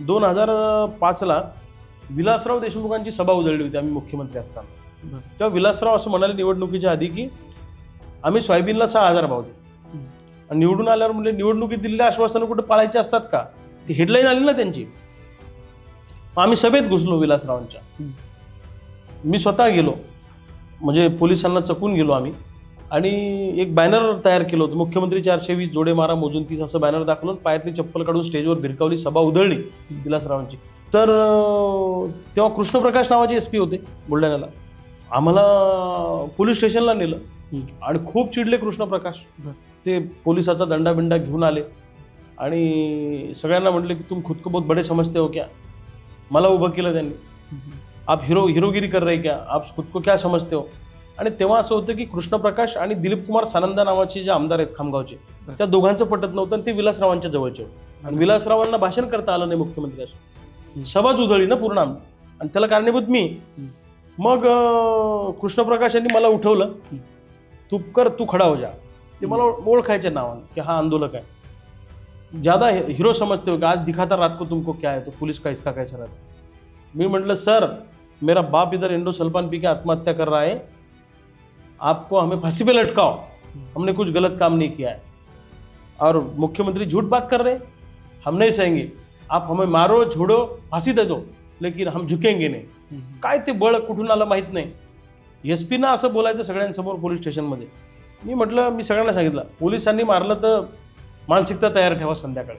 दोन हजार पाचला विलासराव देशमुखांची सभा उधळली होती आम्ही मुख्यमंत्री असताना. तेव्हा विलासराव असं म्हणाले निवडणुकीच्या आधी की आम्ही सोयाबीनला सहा हजार भाव देऊ. आणि निवडून आल्यावर म्हणजे निवडणुकीत दिलेल्या आश्वासनं कुठे पाळायची असतात का? ती हेडलाईन आली ना त्यांची. आम्ही सभेत घुसलो विलासरावांच्या. मी स्वतः गेलो. म्हणजे पोलिसांना चकून गेलो आम्ही. आणि एक बॅनर तयार केलं होतं. मुख्यमंत्री चारशे वीस जोडे मारा मोजून तीस असं बॅनर दाखवून पायातली चप्पल काढून स्टेजवर भिरकावली सभा उधळली विलासरावांची. तर तेव्हा कृष्णप्रकाश नावाचे एस पी होते बुलढाण्याला. आम्हाला पोलीस स्टेशनला नेलं आणि खूप चिडले कृष्णप्रकाश. ते पोलिसाचा दंडाबिंडा घेऊन आले आणि सगळ्यांना म्हटले की तुम खुद को बहुत बडे समजते हो क्या? मला उभं केलं त्यांनी. आप हिरो हिरोगिरी कर रहे क्या? आप खुद को क्या समजते हो? आणि तेव्हा असं होतं की कृष्णप्रकाश आणि दिलीप कुमार सानंदा नावाचे जे आमदार आहेत खामगावचे. त्या दोघांचं पटत नव्हतं आणि ते विलासरावांच्या जवळचे आणि विलासरावांना भाषण करता आलं नाही मुख्यमंत्री असं सभाच उधळली ना पूर्ण आणि त्याला कारणीभूत मी. मग कृष्णप्रकाश यांनी मला उठवलं. तू कर तू खडा हो जा ते मला ओळखायचे नावाने की हा आंदोलक आहे ज्यादा हिरो समजते हो कि आज दिखाता रात को तुमको क्या है तो पुलिस का इसका कैसा रहता है?" मी म्हटलं सर मेरा बाप इधर इंडो सल्फान पी के आत्महत्या कर रहा है आपको हमें फांसी पे लटकाओ। हमने कुछ गलत काम नहीं किया है। और मुख्यमंत्री झूठ बात कर रहे हैं? हम नहीं सहेंगे। आप हमें मारो छोड़ो फांसी दे दो लेकिन हम झुकेंगे नाही। काय ते बळ कुठून आलं माहीत नाही? एस पीना असं बोलायचं सगळ्यांसमोर पोलीस स्टेशनमध्ये. मी म्हटलं मी सगळ्यांना सांगितलं पोलिसांनी मारलं तर मानसिकता तयार ठेवा संध्याकाळी.